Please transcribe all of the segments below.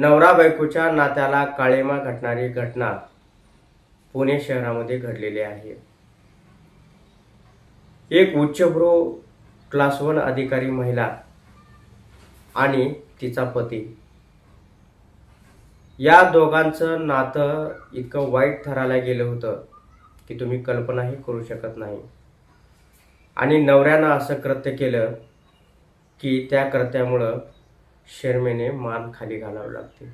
नवरा बायकोच्या नात्याला काळेमा घटणारी घटना पुणे शहरामध्ये घडलेली आहे. एक उच्चभ्रू क्लास वन अधिकारी महिला आणि तिचा पती. या दोघांचं नातं इतकं वाईट ठरायला गेलं होतं की तुम्ही कल्पनाही करू शकत नाही. आणि नवऱ्यानं असं कृत्य केलं की त्या कृत्यामुळं शर्मेने मान खाली घालावं लागते.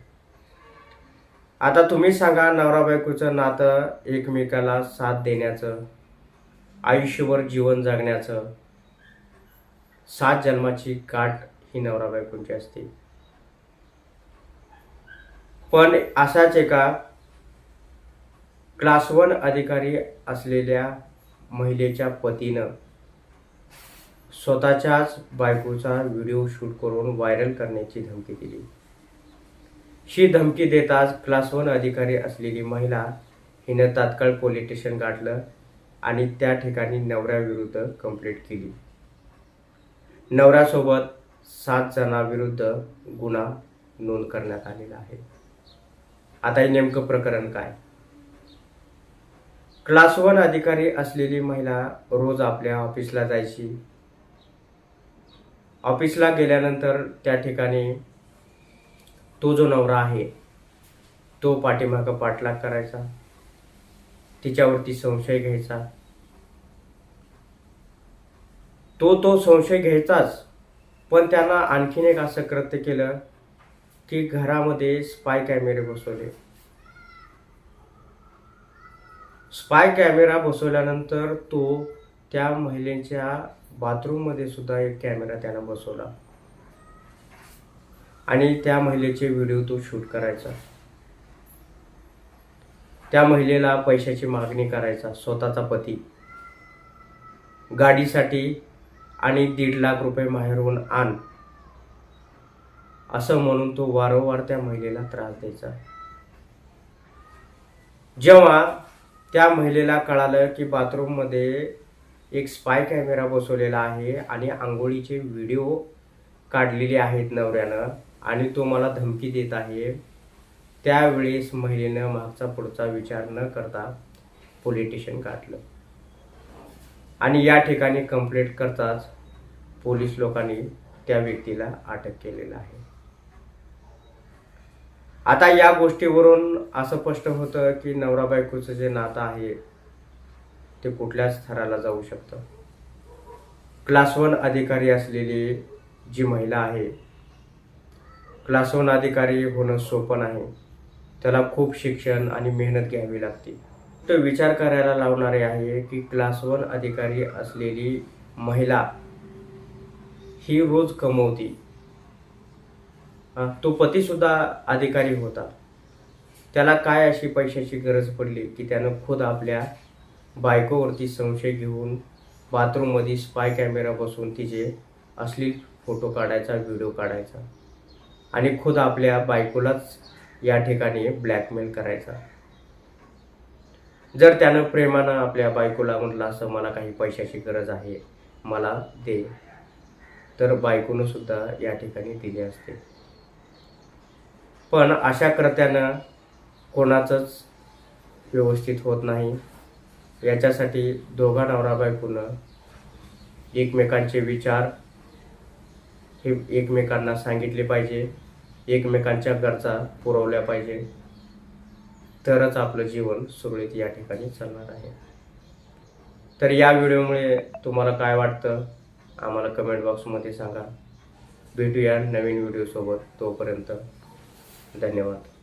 आता तुम्ही सांगा नवरा बायकोचं नातं एकमेकाला साथ देण्याचं आयुष्यभर जीवन जगण्याचं सात जन्माची गाठ ही नवरा बायकोंची असते. पण असाच एका क्लास वन अधिकारी असलेल्या महिलेच्या पतीनं स्वतःच्याच बायकोचा व्हिडिओ शूट करून व्हायरल करण्याची धमकी दिली. ही धमकी देताच क्लास वन अधिकारी असलेली महिला हिनं तात्काळ पोलीस स्टेशन गाठलं आणि त्या ठिकाणी नवऱ्याविरुद्ध कंप्लेंट केली. नवऱ्यासोबत सात जणांविरुद्ध गुन्हा नोंद करण्यात आलेला आहे. आता हे नेमकं प्रकरण काय? क्लास वन अधिकारी असलेली महिला रोज आपल्या ऑफिसला जायची ऑफिसला गेल्यानंतर त्या ठिकाणी तो जो नवरा आहे तो पाठीमागं पाठलाग करायचा. तिच्यावरती संशय घ्यायचा. तो तो संशय घ्यायचाच पण त्यांना आणखीन एक असं कृत्य केलं की घरामध्ये स्पाय कॅमेरे बसवले. स्पाय कॅमेरा बसवल्यानंतर तो त्या महिलेच्या बाथरूममध्ये सुद्धा एक कॅमेरा त्यानं बसवला. आणि त्या महिलेचे व्हिडिओ तो शूट करायचा. त्या महिलेला पैशाची मागणी करायचा स्वतःचा पती. गाडीसाठी आणि दीड लाख रुपये माहेरून आण. असं म्हणून तो वारंवार त्या महिलेला त्रास द्यायचा. जेव्हा त्या महिलेला कळालं की बाथरूममध्ये एक स्पाय कॅमेरा बसवलेला आहे आणि आंघोळीचे व्हिडिओ काढलेले आहेत नवऱ्यानं आणि तो मला धमकी देत आहे. त्यावेळेस महिलेनं मागचा पुढचा विचार न करता पोलीस स्टेशन गाठलं आणि या ठिकाणी कंप्लेंट करताच पोलीस लोकांनी त्या व्यक्तीला अटक केलेलं आहे. आता या गोष्टीवरून असं स्पष्ट होतं की नवरा बायकोचं जे नातं आहे ते कुठल्याच थराला जाऊ शकतं. क्लास वन अधिकारी असलेली जी महिला आहे क्लास वन अधिकारी होणं सोपं नाही. त्याला खूप शिक्षण आणि मेहनत घ्यावी लागते. तो विचार करायला लावणारे आहे की क्लास वन अधिकारी असलेली महिला ही रोज कमवती. तो पतीसुद्धा अधिकारी होता. त्याला काय अशी पैशाची गरज पडली की त्यानं खुद आपल्या बायकोवरती संशय घेऊन बाथरूममध्ये स्पाय कॅमेरा बसवून तिचे अश्लील फोटो काढायचा व्हिडिओ काढायचा. आणि खुद आपल्या बायकोलाच या ठिकाणी ब्लॅकमेल करायचा. जर त्यानं प्रेमानं आपल्या बायकोला म्हटलं असं मला काही पैशाची गरज आहे मला दे तर बायकोनं सुद्धा या ठिकाणी दिले असते. पण अशा कर्त्यानं कोणाचंच व्यवस्थित होत नाही. याच्यासाठी दोघा नवरा बायकोनं एकमेकांचे विचार हे एकमेकांना सांगितले पाहिजे एकमेकांच्या गरजा पुरवल्या पाहिजे. तरच आपलं जीवन सुरळीत या ठिकाणी चालणार आहे. तर या व्हिडिओमुळे तुम्हाला काय वाटतं? आम्हाला कमेंट बॉक्समध्ये सांगा. भेटूया नवीन व्हिडिओसोबत तोपर्यंत. धन्यवाद.